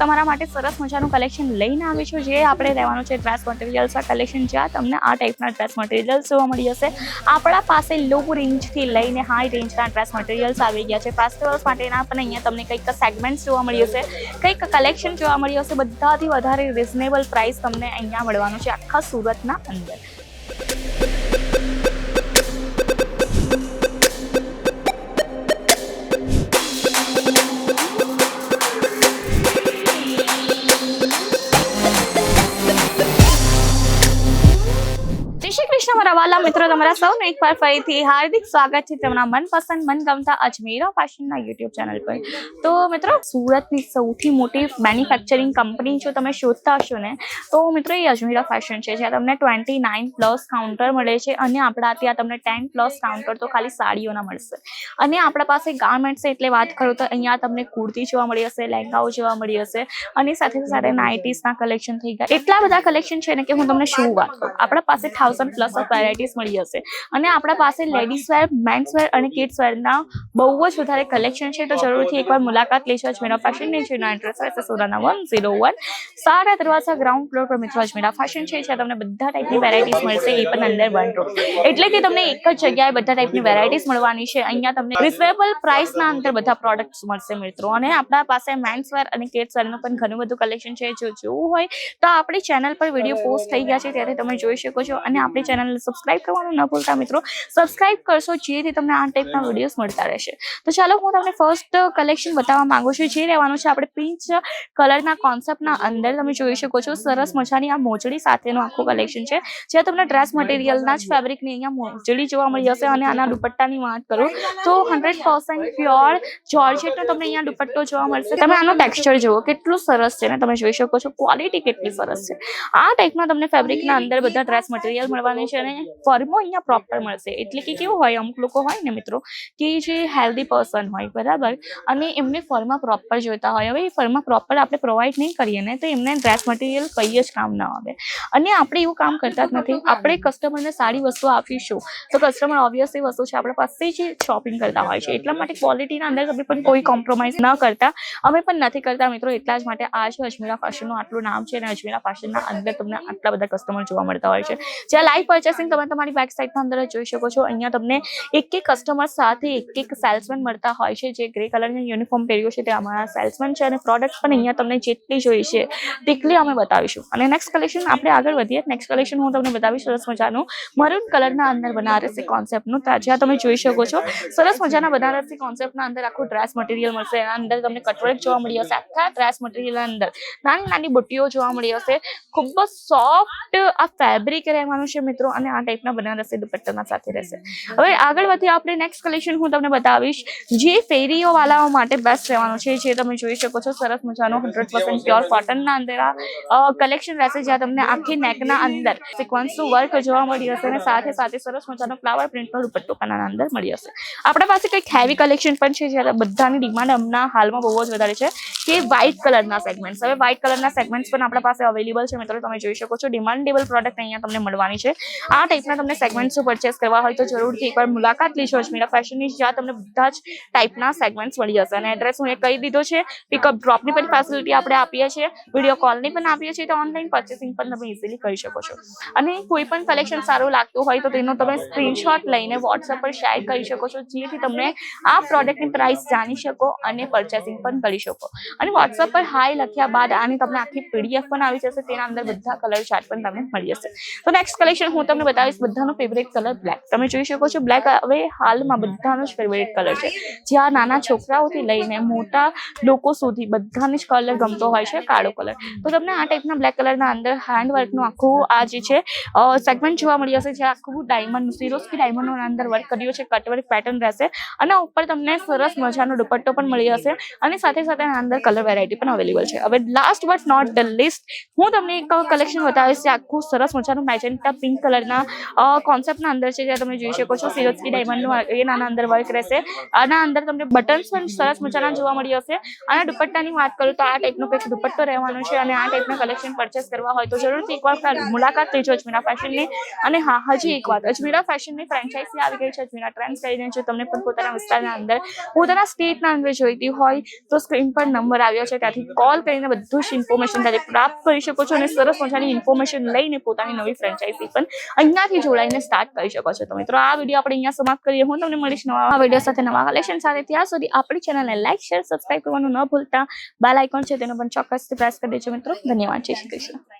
તમારા માટે સરસ મજાનું કલેક્શન લઈને આવી છું. જે આપણે રહેવાનું છે ડ્રેસ મટીરિયલ્સના કલેક્શન જ્યાં તમને આ ટાઈપના ડ્રેસ મટીરિયલ્સ જોવા મળી જશે આપણા પાસે લો રેન્જથી લઈને હાઈ રેન્જના ડ્રેસ મટીરિયલ્સ આવી ગયા છે. ફેસ્ટિવલ્સ માટેના પણ અહીંયા તમને કંઈક સેગમેન્ટ્સ જોવા મળી હશે. કંઈક કલેક્શન જોવા મળી હશે. બધાથી વધારે રિઝનેબલ પ્રાઇસ તમને અહીંયા મળવાનું છે આખા સુરતના અંદર. કૃષ્ણ મારા વાલા મિત્રો, તમારા સૌનું એકવાર ફરીથી હાર્દિક સ્વાગત છે તમારા મનપસંદ, મનગમતા અજમેરા ફેશનના યુટ્યુબ ચેનલ પર. તો મિત્રો, સુરતની સૌથી મોટી મેન્યુફેક્ચરિંગ કંપની જો તમે શોધતા હશો ને, તો મિત્રો એ અજમેરા ફેશન છે. જ્યાં તમને ટ્વેન્ટી નાઇન પ્લસ કાઉન્ટર મળે છે અને આપણા ત્યાં તમને ટેન પ્લસ કાઉન્ટર તો ખાલી સાડીઓના મળશે. અને આપણા પાસે ગાર્મેન્ટ્સ એટલે વાત કરું તો અહીંયા તમને કુર્તી જોવા મળી હશે, લહેંગાઓ જોવા મળી હશે અને સાથે સાથે નાઇટીસના કલેક્શન થઈ ગયા. એટલા બધા કલેક્શન છે ને કે હું તમને શું વાત કરું. આપણા પાસે થાઉઝન્ડ પ્લસ ઓફ વેરાયટીઝ મળી જશે. અને આપણા પાસે લેડીઝ વેર મેન્સ વેર અને કિડ્સ વેરના બહુ જ વધારે કલેક્શન છે. તો જરૂરથી એકવાર મુલાકાત લેશો અજમેરા ફેશનની જેનો એડ્રેસ રહેશે સોરાના વન ઝીરો વન સારા દરવાજા ગ્રાઉન્ડ ફ્લોર પર મિત્રો અજમેરા ફેશન છે. જ્યાં તમને બધા ટાઈપની વેરાયટીઝ મળશે. એ પણ અંદર વન રૂમ એટલે કે તમને એક જ જગ્યાએ બધા ટાઈપની વેરાયટીઝ મળવાની છે. અહીંયા તમને રિઝનેબલ પ્રાઇસના અંદર બધા પ્રોડક્ટ્સ મળશે મિત્રો. અને આપણા પાસે મેન્સ વેર અને કિડ્સ વેરનું પણ ઘણું બધું કલેક્શન છે. જો જોવું હોય તો આપણી ચેનલ પર વીડિયો પોસ્ટ થઈ ગયા છે. ત્યારે તમે જોઈ શકો છો. અને આપણી ચેનલને સબસ્ક્રાઇબ કરવાનું ન ભૂલતા મિત્રો. સબસ્ક્રાઇબ કરશો જેથી તમને આ ટાઈપના વિડીયોઝ મળતા રહેશે. તો ચાલો હું તમને ફર્સ્ટ કલેક્શન બતાવવા માંગુ છું. જે રહેવાનું છે આપણે પિંચ કલરના કોન્સેપ્ટના અંદર તમે જોઈ શકો છો. સરસ મજાની આ મોજડી સાથેનું આખું કલેક્શન છે. જ્યાં તમને ડ્રેસ મટીરિયલના જ ફેબ્રિકની અહીંયા મોજડી જોવા મળી જશે અને આના દુપટ્ટાની વાત કરું તો હંડ્રેડ પર્સન્ટ પ્યોર જોર્જેટનો તમને અહીંયા દુપટ્ટો જોવા મળશે. તમે આનો ટેક્સચર જુઓ કેટલું સરસ છે ને તમે જોઈ શકો છો. ક્વોલિટી કેટલી સરસ છે. આ ટાઈપના તમને ફેબ્રિકના અંદર બધા ડ્રેસ મટીરિયલ મળવાની છે. અને ફર્મો અહીંયા પ્રોપર મળશે. એટલે કે કેવું હોય અમુક લોકો હોય ને મિત્રો કે જે હેલ્ધી પર્સન હોય બરાબર? અને એમને ફર્મા પ્રોપર જોઈતા હોય. હવે એ ફર્મા પ્રોપર આપણે પ્રોવાઈડ નહીં કરીએ ને તો એમને ડ્રેસ મટીરિયલ કંઈ જ કામ ના આવે. અને આપણે એવું કામ કરતા જ નથી. આપણે કસ્ટમરને સારી વસ્તુ આપીશું. તો કસ્ટમર ઓબ્વિયસલી વસ્તુ છે આપણા પાસે જ શોપિંગ કરતા હોય છે. એટલા માટે ક્વોલિટીના અંદર અમે પણ કોઈ કોમ્પ્રોમાઇઝ ન કરતા. અમે પણ નથી કરતા મિત્રો એટલા જ માટે આ છે અજમેરા ફેશનનું આટલું નામ છે અને અજમેરા ફેશનના અંદર તમને આટલા બધા કસ્ટમર જોવા મળતા હોય છે. જ્યાં લાઈવ પર્ચેસિંગ તમે તમારી બેક સાઈડના અંદર જોઈ શકો છો. અહીંયા તમને એક એક કસ્ટમર સાથે એક એક સેલ્સમેન મળતા હોય છે. જે ગ્રે કલરની યુનિફોર્મ પહેર્યો છે તે અમારા સેલ્સમેન છે અને પ્રોડક્ટ પણ અહીંયા તમને જેટલી જોઈ છે તેટલી અમે બતાવીશું. અને નેક્સ્ટ કલેક્શન આપણે આગળ વધીએ. નેક્સ્ટ કલેક્શન હું તમને બતાવીશ સરસ મજાનું. મરૂન કલરના અંદર બનારસી કોન્સેપ્ટનું જ્યાં તમે જોઈ શકો છો. સરસ મજાના બનારસી કોન્સેપ્ટના અંદર આખું ડ્રેસ મટીરિયલ મળશે. એના અંદર તમને કટવર્ક જોવા મળી હશે. આખા ડ્રેસ મટીરિયલના અંદર નાની નાની બુટ્ટીઓ જોવા મળી હશે. ખૂબ જ સોફ્ટ આ ફેબ્રિક રહેવાનું છે મિત્રો. અને આ ટાઈપના બનારસી દુપટ્ટાના સાથે રહેશે. હવે આગળ વધી આપણે નેક્સ્ટ કલેક્શન હું તમને બતાવીશ. જે ફેરીઓ વાળાઓ માટે બેસ્ટ રહેવાનું છે જે તમે જોઈ શકો છો સરસ મજાનો હંડ્રેડ પર્સન્ટ પ્યોર કોટનના અંદર આ કલેક્શન રહેશે જ્યાં તમને આખી નેકના અંદર સિક્વન્સનું વર્ક જોવા મળી હશે અને સાથે સાથે સરસ મજાનો ફ્લાવર પ્રિન્ટનો દુપટ્ટો પણ આના અંદર મળી હશે. આપણા પાસે કંઈક હેવી કલેક્શન પણ છે જ્યારે બધાની ડિમાન્ડ હમણાં હાલમાં બહુ જ વધારે છે કે વ્હાઇટ કલરના સેગમેન્ટ્સ હવે વ્હાઇટ કલરના સેગમેન્ટ્સ પણ આપણા પાસે અવેલેબલ છે મિત્રો. તમે જોઈ શકો છો ડિમાન્ડેબલ પ્રોડક્ટ અહીંયા તમને મળવાની છે. આ ટાઈપના તમને સેગમેન્ટ્સ પરચેસ કરવા હોય તો જરૂરથી એકવાર મુલાકાત લેશો અજમેરા ફેશનની જ્યાં તમને બધા જ ટાઈપના સેગમેન્ટ્સ મળી જશે. અને એડ્રેસ હું એ કહી દીધો છે પિકઅપ ડ્રોપની પણ ફેસિલિટી આપણે આપીએ છીએ વીડિયો કોલની પણ આપીએ છીએ, તો ઓનલાઈન પર્ચેસિંગ પણ તમે ઇઝીલી કરી શકો છો. અને કોઈ પણ કલેક્શન સારું લાગતું હોય તો તેનો તમે સ્ક્રીનશોટ લઈને વોટ્સઅપ પર શેર કરી શકો છો, જેથી તમને આ પ્રોડક્ટની પ્રાઇસ જાણી શકો અને પર્ચેસિંગ પણ કરી શકો. અને વોટ્સઅપ પર હાઈ લખ્યા બાદ આની તમને આખી પીડીએફ પણ આવી જશે, તેના અંદર બધા કલર ચાર્ટ પણ તમને મળી જશે. તો નેક્સ્ટ કલેક્શન હું તમને બતાવીશ બધાનો ફેવરેટ કલર બ્લેક તમે જોઈ શકો છો બ્લેક હવે હાલમાં બધાનો જ ફેવરેટ કલર છે. જ્યાં નાના છોકરાઓથી લઈને મોટા લોકો સુધી બધાને જ કલર ગમતો હોય છે કાળો કલર તો તમને આ ટાઈપના બ્લેક કલરના અંદર હેન્ડ વર્કનું આખું આ જે છે સેગમેન્ટ જોવા મળી જશે જે આખું ડાયમંડ સિરોસ્કી ડાયમંડનો અંદર વર્ક કર્યો છે કટવર્ક પેટર્ન રહેશે. અને ઉપર તમને સરસ મજાનો દુપટ્ટો પણ મળી હશે અને સાથે સાથે આના અંદર કલર વેરાયટી પણ અવેલેબલ છે. હવે last but not the least હું તમને એક કલેક્શન બતાવીશ, જે આખું સરસ મજાનું મેજેન્ટા પિંક કલરના કોન્સેપ્ટના અંદર છે જ્યાં તમે જોઈ શકો છો સિરોસ્કી ડાયમંડનું એના અંદર વર્ક રહેશે. આના અંદર તમને બટન્સ પણ સરસ મજાના જોવા મળી હશે. અને દુપટ્ટાની વાત કરું તો આ ટાઈપનો કંઈક દુપટ્ટો રહેવાનો છે અને આ ટાઈપના કલેક્શન પરચેસ કરવા હોય તો જરૂરથી એકવાર મુલાકાત લેજો અજમીરા ફેશનની અને હા, હજી એક વાત, અજમીરા ફેશનની ફ્રેન્ચાઇઝી આવી ગઈ છે, અજમીરા ટ્રેન્ડ્સ કરીને જો તમને પણ પોતાના વિસ્તારના અંદર, પોતાના સ્ટેટના અંદર જોઈતી હોય, તો સ્ક્રીન પર નંબર આવ્યો છે, ત્યાંથી કોલ કરીને બધું જ ઇન્ફોર્મેશન ત્યારે પ્રાપ્ત કરી શકો છો અને સરસ મજાની ઇન્ફોર્મેશન લઈને પોતાની નવી ફ્રેન્ચાઇઝી પણ અહીંયાથી જોડાઈને સ્ટાર્ટ કરી શકો છો. તો મિત્રો, આ વીડિયો આપણે અહીંયા સમાપ્ત કરીએ. હું તમને મળીશ નવા વીડિયો સાથે, નવા કલેક્શન સાથે. ત્યાં સુધી આપણી ચેનલને લાઈક શેર સબસ્ક્રાઇબ કરવાનું ન ભૂલતા. બેલ આઇકોન છે, તેનો પણ ચોક્કસથી પ્રેસ કરી દેજો મિત્રો. ધન્યવાદ. જય શ્રી કૃષ્ણ.